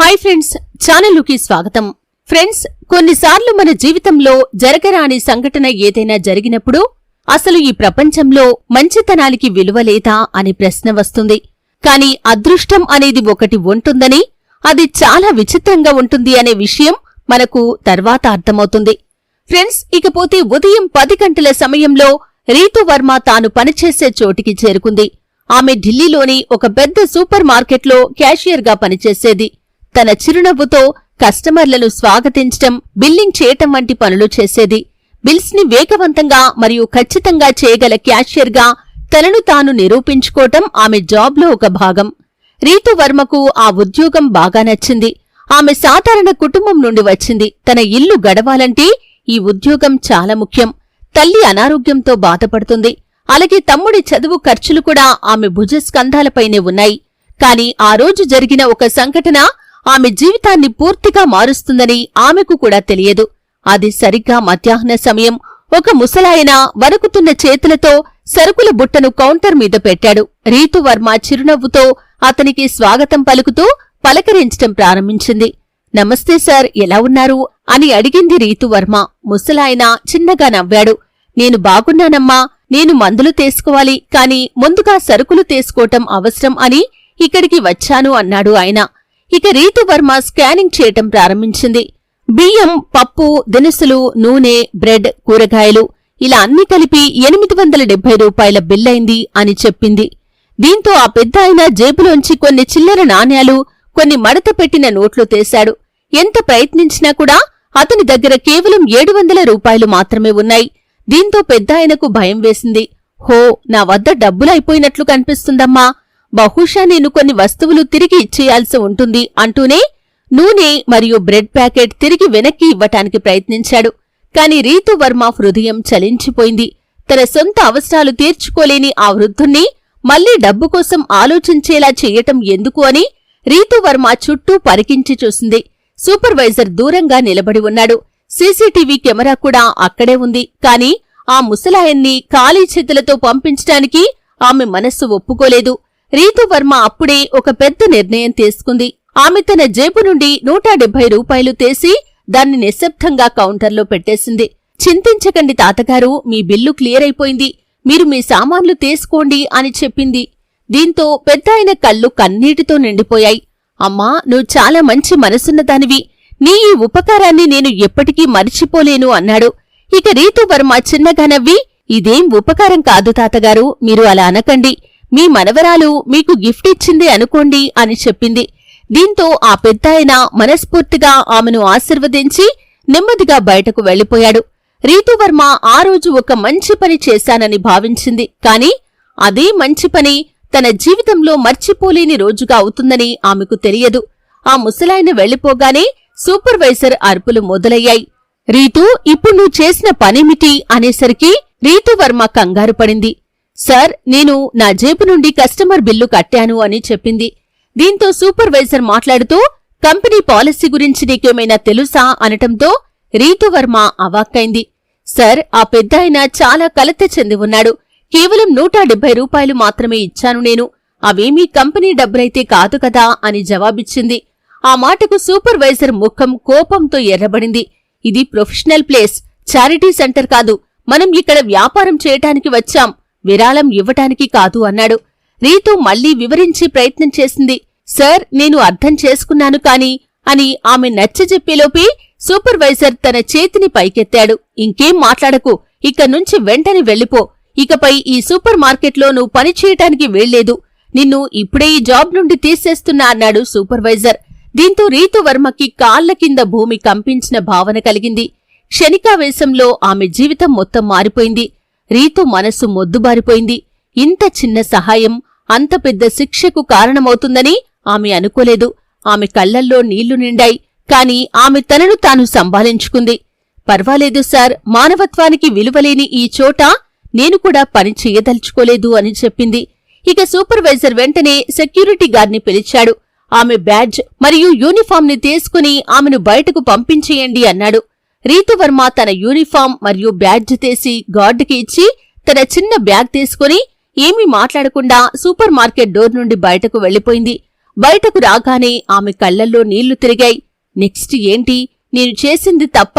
Hi friends ఛానలుకి స్వాగతం. Friends కొన్నిసార్లు మన జీవితంలో జరగరాని సంఘటన ఏదైనా జరిగినప్పుడు అసలు ఈ ప్రపంచంలో మంచితనానికి విలువ లేదా అని ప్రశ్న వస్తుంది. కాని అదృష్టం అనేది ఒకటి ఉంటుందని అది చాలా విచిత్రంగా ఉంటుంది అనే విషయం మనకు తర్వాత అర్థమవుతుంది. ఫ్రెండ్స్ ఇకపోతే ఉదయం పది గంటల సమయంలో రీతు వర్మ తాను పనిచేసే చోటికి చేరుకుంది. ఆమె ఢిల్లీలోని ఒక పెద్ద సూపర్ మార్కెట్లో క్యాషియర్గా పనిచేసేది. తన చిరునవ్వుతో కస్టమర్లను స్వాగతించటం బిల్లింగ్ చేయటం వంటి పనులు చేసేది. బిల్స్ని వేగవంతంగా మరియు ఖచ్చితంగా చేయగల క్యాషియర్గా తనను తాను నిరూపించుకోవటం ఆమె జాబ్లో ఒక భాగం. రీతు వర్మకు ఆ ఉద్యోగం బాగా నచ్చింది. ఆమె సాధారణ కుటుంబం నుండి వచ్చింది. తన ఇల్లు గడవాలంటే ఈ ఉద్యోగం చాలా ముఖ్యం. తల్లి అనారోగ్యంతో బాధపడుతుంది. అలాగే తమ్ముడి చదువు ఖర్చులు కూడా ఆమె భుజస్కంధాలపైనే ఉన్నాయి. కాని ఆ రోజు జరిగిన ఒక సంఘటన ఆమె జీవితాన్ని పూర్తిగా మారుస్తుందని ఆమెకు కూడా తెలియదు. అది సరిగ్గా మధ్యాహ్న సమయం. ఒక ముసలాయన వణుకుతున్న చేతులతో సరుకుల బుట్టను కౌంటర్ మీద పెట్టాడు. రీతువర్మ చిరునవ్వుతో అతనికి స్వాగతం పలుకుతూ పలకరించటం ప్రారంభించింది. నమస్తే సార్ ఎలా ఉన్నారు? అని అడిగింది రీతువర్మ ముసలాయన చిన్నగా నవ్వాడు. నేను బాగున్నానమ్మా నేను మందులు తీసుకోవాలి కాని ముందుగా సరుకులు తీసుకోవటం అవసరం అని ఇక్కడికి వచ్చాను అన్నాడు ఆయన. ఇక రీతువర్మ స్కానింగ్ చేయటం ప్రారంభించింది. బియ్యం పప్పు దినుసులు నూనె బ్రెడ్ కూరగాయలు ఇలా అన్ని కలిపి ఎనిమిది వందల డెబ్బై రూపాయల బిల్లైంది అని చెప్పింది. దీంతో ఆ పెద్ద ఆయన జేబులోంచి కొన్ని చిల్లర నాణ్యాలు కొన్ని మడత పెట్టిన నోట్లు తీశాడు. ఎంత ప్రయత్నించినా కూడా అతని దగ్గర కేవలం ఏడు వందల రూపాయలు మాత్రమే ఉన్నాయి. దీంతో పెద్దాయనకు భయం వేసింది. హో నా వద్ద డబ్బులైపోయినట్లు కనిపిస్తుందమ్మా. బహుశా నేను కొన్ని వస్తువులు తిరిగి ఇచ్చేయాల్సి ఉంటుంది అంటూనే నూనె మరియు బ్రెడ్ ప్యాకెట్ తిరిగి వెనక్కి ఇవ్వటానికి ప్రయత్నించాడు. కాని రీతువర్మ హృదయం చలించిపోయింది. తన సొంత అవసరాలు తీర్చుకోలేని ఆ వృద్ధుణ్ణి మళ్ళీ డబ్బు కోసం ఆలోచించేలా చెయ్యటం ఎందుకు అని రీతువర్మ చుట్టూ పరికించి చూసింది. సూపర్వైజర్ దూరంగా నిలబడి ఉన్నాడు. సీసీటీవీ కెమెరా కూడా అక్కడే ఉంది. కాని ఆ ముసలాయన్ని ఖాళీ చేతులతో పంపించటానికి ఆమె మనస్సు ఒప్పుకోలేదు. రీతువర్మ అప్పుడే ఒక పెద్ద నిర్ణయం తీసుకుంది. ఆమె తన జేబు నుండి నూట డెబ్బై రూపాయలు తీసి దాన్ని నిశ్శబ్దంగా కౌంటర్లో పెట్టేసింది. చింతించకండి తాతగారు మీ బిల్లు క్లియర్ అయిపోయింది. మీరు మీ సామాన్లు తీసుకోండి అని చెప్పింది. దీంతో పెద్ద ఆయన కళ్ళు కన్నీటితో నిండిపోయాయి. అమ్మా నువ్వు చాలా మంచి మనసున్నదానివి నీ ఈ ఉపకారాన్ని నేను ఎప్పటికీ మరిచిపోలేను అన్నాడు. ఇక రీతువర్మ చిన్నగా నవ్వి ఇదేం ఉపకారం కాదు తాతగారు మీరు అలా అనకండి. మీ మనవరాలు మీకు గిఫ్ట్ ఇచ్చింది అనుకోండి అని చెప్పింది. దీంతో ఆ పెద్దాయన మనస్ఫూర్తిగా ఆమెను ఆశీర్వదించి నెమ్మదిగా బయటకు వెళ్ళిపోయాడు రీతువర్మ ఆ రోజు ఒక మంచి పని చేశానని భావించింది. కాని అదే మంచి పని తన జీవితంలో మర్చిపోలేని రోజుగా అవుతుందని ఆమెకు తెలియదు. ఆ ముసలాయన వెళ్ళిపోగానే సూపర్వైజర్ అరుపులు మొదలయ్యాయి. రీతూ ఇప్పుడు నువ్వు చేసిన పనేమిటి? అనేసరికి రీతువర్మ కంగారు పడింది. సార్ నేను నా జేబు నుండి కస్టమర్ బిల్లు కట్టాను అని చెప్పింది. దీంతో సూపర్వైజర్ మాట్లాడుతూ కంపెనీ పాలసీ గురించి నీకేమైనా తెలుసా? అనటంతో రీతువర్మ అవాక్కైంది. సార్ ఆ పెద్దాయన చాలా కలత చెంది ఉన్నాడు. కేవలం నూట డెబ్బై రూపాయలు మాత్రమే ఇచ్చాను నేను. అవేమీ కంపెనీ డబ్బులైతే కాదు కదా? అని జవాబిచ్చింది. ఆ మాటకు సూపర్వైజర్ ముఖం కోపంతో ఎర్రబడింది. ఇది ప్రొఫెషనల్ ప్లేస్. చారిటీ సెంటర్ కాదు. మనం ఇక్కడ వ్యాపారం చేయటానికి వచ్చాం. విరాళం ఇవ్వటానికి కాదు అన్నాడు. రీతు మళ్ళీ వివరించి ప్రయత్నం చేసింది. సార్ నేను అర్థం చేసుకున్నాను కాని అని ఆమె నచ్చజెప్పేలోపే సూపర్వైజర్ తన చేతిని పైకెత్తాడు. ఇంకేం మాట్లాడకు ఇక నుంచి వెంటనే వెళ్ళిపో. ఇకపై ఈ సూపర్ మార్కెట్లో నువ్వు పనిచేయటానికి వీల్లేదు. నిన్ను ఇప్పుడే ఈ జాబ్ నుండి తీసేస్తున్నా అన్నాడు సూపర్వైజర్. దీంతో రీతువర్మకి కాళ్ళ కింద భూమి కంపించిన భావన కలిగింది. క్షణికావేశంలో ఆమె జీవితం మొత్తం మారిపోయింది. రీతు మనస్సు మొద్దుబారిపోయింది. ఇంత చిన్న సహాయం అంత పెద్ద శిక్షకు కారణమవుతుందని ఆమె అనుకోలేదు. ఆమె కళ్ళల్లో నీళ్ళు నిండాయి. కాని ఆమె తనను తాను సంభాలించుకుంది. పర్వాలేదు సార్ మానవత్వానికి విలువలేని ఈ చోట నేను కూడా పని చెయ్యదలుచుకోలేదు అని చెప్పింది. ఇక సూపర్వైజర్ వెంటనే సెక్యూరిటీ గార్డ్ని పిలిచాడు. ఆమె బ్యాడ్జ్ మరియు యూనిఫామ్ని తీసుకుని ఆమెను బయటకు పంపించేయండి అన్నాడు. రీతువర్మ తన యూనిఫామ్ మరియు బ్యాడ్జ్ తీసి గార్డుకి ఇచ్చి తన చిన్న బ్యాగ్ తీసుకుని ఏమీ మాట్లాడకుండా సూపర్ మార్కెట్ డోర్ నుండి బయటకు వెళ్ళిపోయింది బయటకు రాగానే ఆమె కళ్ళల్లో నీళ్ళు తిరిగాయి. నెక్స్ట్ ఏంటి? నేను చేసింది తప్ప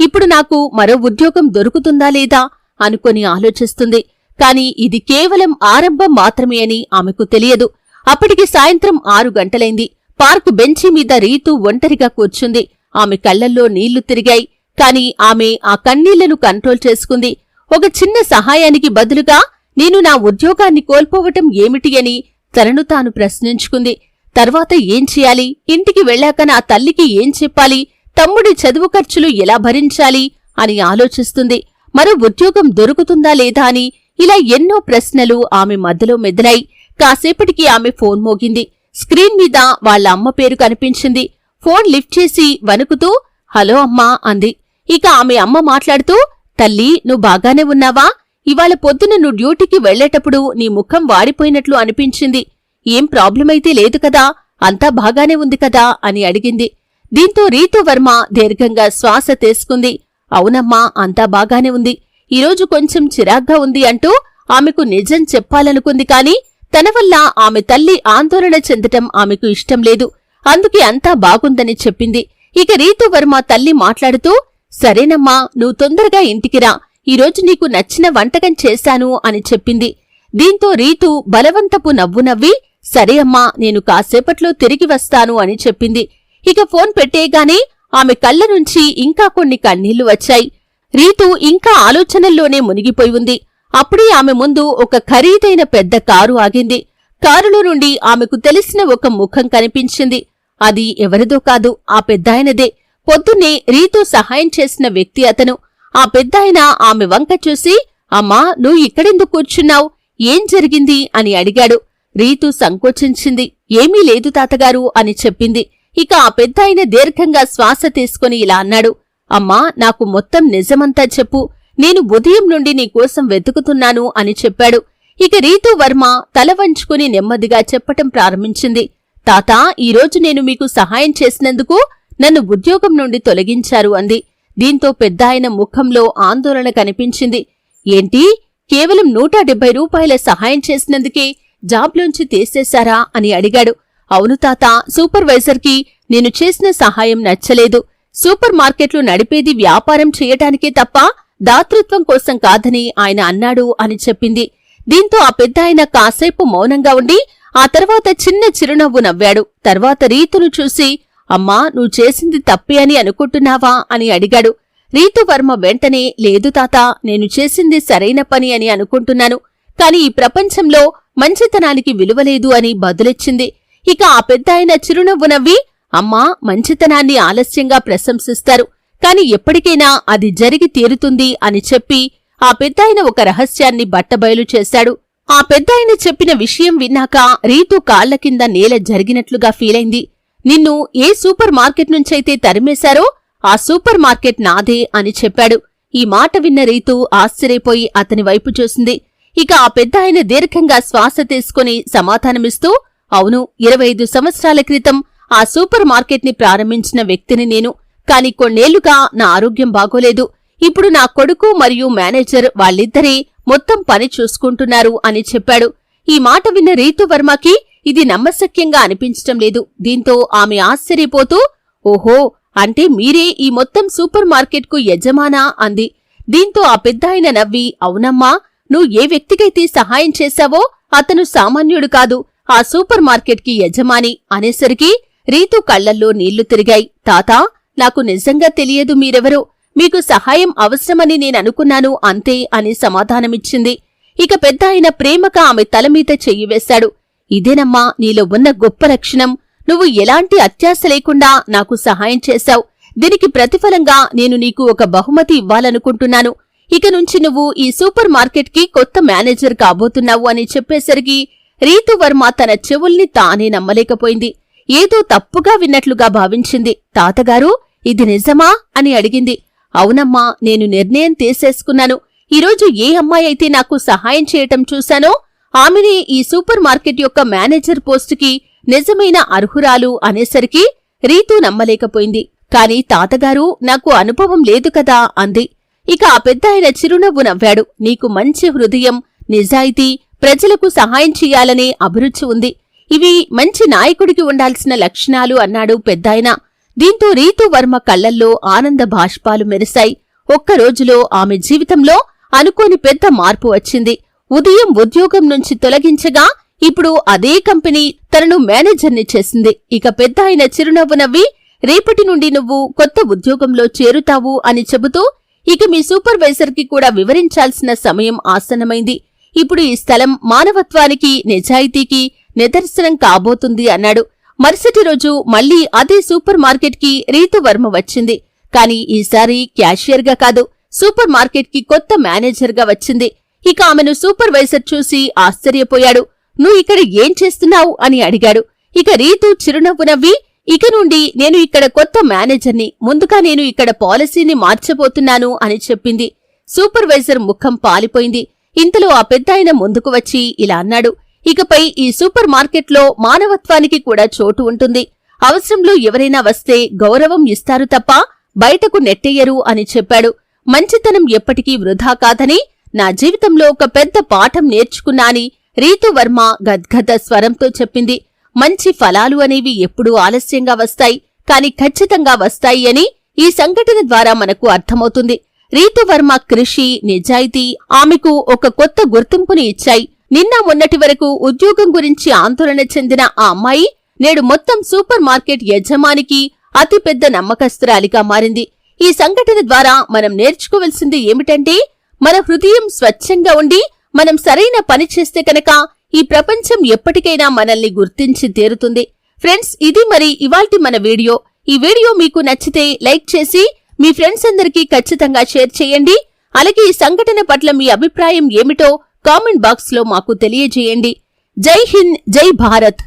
ఇప్పుడు నాకు మరో ఉద్యోగం దొరుకుతుందా లేదా అనుకొని ఆలోచిస్తుంది. కాని ఇది కేవలం ఆరంభం మాత్రమే అని ఆమెకు తెలియదు. అప్పటికి సాయంత్రం ఆరు గంటలైంది. పార్కు బెంచి మీద రీతు ఒంటరిగా కూర్చుంది. ఆమె కళ్ళల్లో నీళ్ళు తిరిగాయి. కాని ఆమె ఆ కన్నీళ్ళను కంట్రోల్ చేసుకుంది. ఒక చిన్న సహాయానికి బదులుగా నేను నా ఉద్యోగాన్ని కోల్పోవటం ఏమిటి అని తనను తాను ప్రశ్నించుకుంది. తర్వాత ఏం చేయాలి? ఇంటికి వెళ్ళాక నా తల్లికి ఏం చెప్పాలి? తమ్ముడి చదువు ఖర్చులు ఎలా భరించాలి? అని ఆలోచిస్తుంది. మరో ఉద్యోగం దొరుకుతుందా లేదా అని ఇలా ఎన్నో ప్రశ్నలు ఆమె మధ్యలో మెదిలాయి. కాసేపటికి ఆమె ఫోన్ మోగింది. స్క్రీన్ మీద వాళ్ళ అమ్మ పేరు కనిపించింది. ఫోన్ లిఫ్ట్ చేసి వణుకుతూ హలో అమ్మా అంది. ఇక ఆమె అమ్మ మాట్లాడుతూ తల్లి నువ్వు బాగానే ఉన్నావా? ఇవాళ పొద్దున నువ్వు డ్యూటీకి వెళ్ళేటప్పుడు నీ ముఖం వాడిపోయినట్లు అనిపించింది. ఏం ప్రాబ్లమైతే లేదు కదా అంతా బాగానే ఉంది కదా? అని అడిగింది. దీంతో రీతువర్మ దీర్ఘంగా శ్వాస తీసుకుంది. అవునమ్మా అంతా బాగానే ఉంది. ఈరోజు కొంచెం చిరాగ్గా ఉంది అంటూ ఆమెకు నిజం చెప్పాలనుకుంది కాని తన వల్ల ఆమె తల్లి ఆందోళన చెందటం ఆమెకు ఇష్టం లేదు. అందుకే అంతా బాగుందని చెప్పింది. ఇక రీతువర్మ తల్లి మాట్లాడుతూ సరేనమ్మా నువ్వు తొందరగా ఇంటికిరా ఈరోజు నీకు నచ్చిన వంటకం చేశాను అని చెప్పింది. దీంతో రీతు బలవంతపు నవ్వు నవ్వి సరే అమ్మా నేను కాసేపట్లో తిరిగి వస్తాను అని చెప్పింది. ఇక ఫోన్ పెట్టేగానే ఆమె కళ్ళ నుంచి ఇంకా కొన్ని కన్నీళ్ళు వచ్చాయి. రీతు ఇంకా ఆలోచనల్లోనే మునిగిపోయి ఉంది. అప్పుడే ఆమె ముందు ఒక ఖరీదైన పెద్ద కారు ఆగింది. కారులో నుండి ఆమెకు తెలిసిన ఒక ముఖం కనిపించింది. అది ఎవరిదో కాదు ఆ పెద్దాయనదే. పొద్దున్నే రీతు సహాయం చేసిన వ్యక్తి అతను. ఆ పెద్దాయన ఆమె వంక చూసి అమ్మా నువ్వు ఇక్కడెందుకు కూర్చున్నావు? ఏం జరిగింది? అని అడిగాడు. రీతు సంకోచించింది. ఏమీ లేదు తాతగారు అని చెప్పింది. ఇక ఆ పెద్దాయన దీర్ఘంగా శ్వాస తీసుకుని ఇలా అన్నాడు. అమ్మా నాకు మొత్తం నిజమంతా చెప్పు. నేను ఉదయం నుండి నీకోసం వెతుకుతున్నాను అని చెప్పాడు. ఇక రీతు వర్మ తల వంచుకుని నెమ్మదిగా చెప్పటం ప్రారంభించింది. తాతా ఈరోజు నేను మీకు సహాయం చేసినందుకు నన్ను ఉద్యోగం నుండి తొలగించారు అంది. దీంతో పెద్దాయన ముఖంలో ఆందోళన కనిపించింది. ఏంటి? కేవలం నూట డెబ్బై రూపాయల సహాయం చేసినందుకే జాబ్లోంచి తీసేశారా అని అడిగాడు. అవును తాత సూపర్వైజర్కి నేను చేసిన సహాయం నచ్చలేదు. సూపర్ మార్కెట్లు నడిపేది వ్యాపారం చేయటానికే తప్ప దాతృత్వం కోసం కాదని ఆయన అన్నాడు అని చెప్పింది. దీంతో ఆ పెద్దాయన కాసేపు మౌనంగా ఉండి ఆ తర్వాత చిన్న చిరునవ్వు నవ్వాడు. తర్వాత రీతును చూసి అమ్మా నువ్వు చేసింది తప్పి అని అనుకుంటున్నావా అని అడిగాడు. రీతువర్మ వెంటనే లేదు తాత నేను చేసింది సరైన పని అని అనుకుంటున్నాను కాని ఈ ప్రపంచంలో మంచితనానికి విలువలేదు అని బదులిచ్చింది. ఇక ఆ పెద్దాయన చిరునవ్వు నవ్వి అమ్మా మంచితనాన్ని ఆలస్యంగా ప్రశంసిస్తారు కాని ఎప్పటికైనా అది జరిగి తీరుతుంది అని చెప్పి ఆ పెద్దాయన ఒక రహస్యాన్ని బట్టబయలు చేశాడు. ఆ పెద్దాయన చెప్పిన విషయం విన్నాక రీతు కాళ్ళ కింద నేల జరిగినట్లుగా ఫీలైంది. నిన్ను ఏ సూపర్ మార్కెట్ నుంచైతే తరిమేశారో ఆ సూపర్ మార్కెట్ నాదే అని చెప్పాడు. ఈ మాట విన్న రీతు ఆశ్చర్యపోయి అతని వైపు చూసింది. ఇక ఆ పెద్దాయన దీర్ఘంగా శ్వాస తీసుకుని సమాధానమిస్తూ అవును ఇరవై ఐదు సంవత్సరాల క్రితం ఆ సూపర్ మార్కెట్ని ప్రారంభించిన వ్యక్తిని నేను. కాని కొన్నేళ్ళుగా నా ఆరోగ్యం బాగోలేదు. ఇప్పుడు నా కొడుకు మరియు మేనేజర్ వాళ్ళిద్దరే మొత్తం పని చూసుకుంటున్నారు అని చెప్పాడు. ఈ మాట విన్న రీతు వర్మకి ఇది నమ్మశక్యంగా అనిపించటం లేదు. దీంతో ఆమె ఆశ్చర్యపోతూ ఓహో అంటే మీరే ఈ మొత్తం సూపర్ మార్కెట్కు యజమానా అంది. దీంతో ఆ పెద్దాయన నవ్వి అవునమ్మా నువ్వు ఏ వ్యక్తికైతే సహాయం చేశావో అతను సామాన్యుడు కాదు ఆ సూపర్ మార్కెట్కి యజమాని అనేసరికి రీతు కళ్ళల్లో నీళ్ళు తిరిగాయి. తాతా నాకు నిజంగా తెలియదు మీరెవరో. మీకు సహాయం అవసరమని నేననుకున్నాను అంతే అని సమాధానమిచ్చింది. ఇక పెద్ద ఆయన ప్రేమగా ఆమె తలమీద చెయ్యి వేశాడు. ఇదేనమ్మా నీలో ఉన్న గొప్ప లక్షణం నువ్వు ఎలాంటి అత్యాశ లేకుండా నాకు సహాయం చేశావు. దీనికి ప్రతిఫలంగా నేను నీకు ఒక బహుమతి ఇవ్వాలనుకుంటున్నాను. ఇక నుంచి నువ్వు ఈ సూపర్ మార్కెట్కి కొత్త మేనేజర్ కాబోతున్నావు అని చెప్పేసరికి రీతు వర్మ తన చెవుల్ని తానే నమ్మలేకపోయింది. ఏదో తప్పుగా విన్నట్లుగా భావించింది. తాతగారు ఇది నిజమా? అని అడిగింది. అవునమ్మా నేను నిర్ణయం తీసేసుకున్నాను. ఈరోజు ఏ అమ్మాయి అయితే నాకు సహాయం చేయటం చూశానో ఆమెనే ఈ సూపర్ మార్కెట్ యొక్క మేనేజర్ పోస్టుకి నిజమైన అర్హురాలు అనేసరికి రీతు నమ్మలేకపోయింది. కాని తాతగారు నాకు అనుభవం లేదు కదా అంది. ఇక ఆ పెద్ద ఆయన చిరునవ్వు నవ్వాడు. నీకు మంచి హృదయం నిజాయితీ ప్రజలకు సహాయం చెయ్యాలనే అభిరుచి ఉంది. ఇవి మంచి నాయకుడికి ఉండాల్సిన లక్షణాలు అన్నాడు పెద్దాయన దీంతో రీతువర్మ కళ్ళల్లో ఆనంద భాష్పాలు మెరిశాయి. ఒక్క రోజులో ఆమె జీవితంలో అనుకోని పెద్ద మార్పు వచ్చింది. ఉదయం ఉద్యోగం నుంచి తొలగించగా ఇప్పుడు అదే కంపెనీ తనను మేనేజర్ని చేసింది. ఇక పెద్ద ఆయన చిరునవ్వు నవ్వి రేపటి నుండి నువ్వు కొత్త ఉద్యోగంలో చేరుతావు అని చెబుతూ ఇక మీ సూపర్వైజర్కి కూడా వివరించాల్సిన సమయం ఆసన్నమైంది. ఇప్పుడు ఈ స్థలం మానవత్వానికి నిజాయితీకి నిదర్శనం కాబోతుంది అన్నాడు. మరుసటి రోజు మళ్ళీ అదే సూపర్ మార్కెట్కి రీతువర్మ వచ్చింది. కాని ఈసారి క్యాషియర్గా కాదు సూపర్ మార్కెట్కి కొత్త మేనేజర్గా వచ్చింది. ఇక ఆమెను సూపర్వైజర్ చూసి ఆశ్చర్యపోయాడు. నువ్వు ఇక్కడ ఏం చేస్తున్నావు? అని అడిగాడు. ఇక రీతు చిరునవ్వు నవ్వి ఇక నుండి నేను ఇక్కడ కొత్త మేనేజర్ని ముందుగా నేను ఇక్కడ పాలసీని మార్చబోతున్నాను అని చెప్పింది. సూపర్వైజర్ ముఖం పాలిపోయింది. ఇంతలో ఆ పెద్దాయన ముందుకు వచ్చి ఇలా అన్నాడు. ఇకపై ఈ సూపర్ మార్కెట్లో మానవత్వానికి కూడా చోటు ఉంటుంది. అవసరంలో ఎవరైనా వస్తే గౌరవం ఇస్తారు తప్ప బయటకు నెట్టెయ్యరు అని చెప్పాడు. మంచితనం ఎప్పటికీ వృధా కాదని నా జీవితంలో ఒక పెద్ద పాఠం నేర్చుకున్నాని. రీతువర్మ గద్గద స్వరంతో చెప్పింది. మంచి ఫలాలు అనేవి ఎప్పుడూ ఆలస్యంగా వస్తాయి కాని ఖచ్చితంగా వస్తాయి అని ఈ సంఘటన ద్వారా మనకు అర్థమవుతుంది. రీతువర్మ కృషి నిజాయితీ ఆమెకు ఒక కొత్త గుర్తింపుని ఇచ్చాయి. నిన్న మొన్నటి వరకు ఉద్యోగం గురించి ఆందోళన చెందిన ఆ అమ్మాయి నేడు మొత్తం సూపర్ మార్కెట్ యజమానికి అతిపెద్ద నమ్మకస్తురాలిగా మారింది. ఈ సంఘటన ద్వారా మనం నేర్చుకోవలసింది ఏమిటంటే మన హృదయం స్వచ్ఛంగా ఉండి మనం సరైన పని చేస్తే కనుక ఈ ప్రపంచం ఎప్పటికైనా మనల్ని గుర్తించి తీరుతుంది. ఫ్రెండ్స్ ఇది మరి ఇవాల్టి మన వీడియో. ఈ వీడియో మీకు నచ్చితే లైక్ చేసి మీ ఫ్రెండ్స్ అందరికీ ఖచ్చితంగా షేర్ చేయండి. అలాగే ఈ సంఘటన పట్ల మీ అభిప్రాయం ఏమిటో కామెంట్ బాక్స్లో మాకు తెలియజేయండి. జై హింద్ జై భారత్.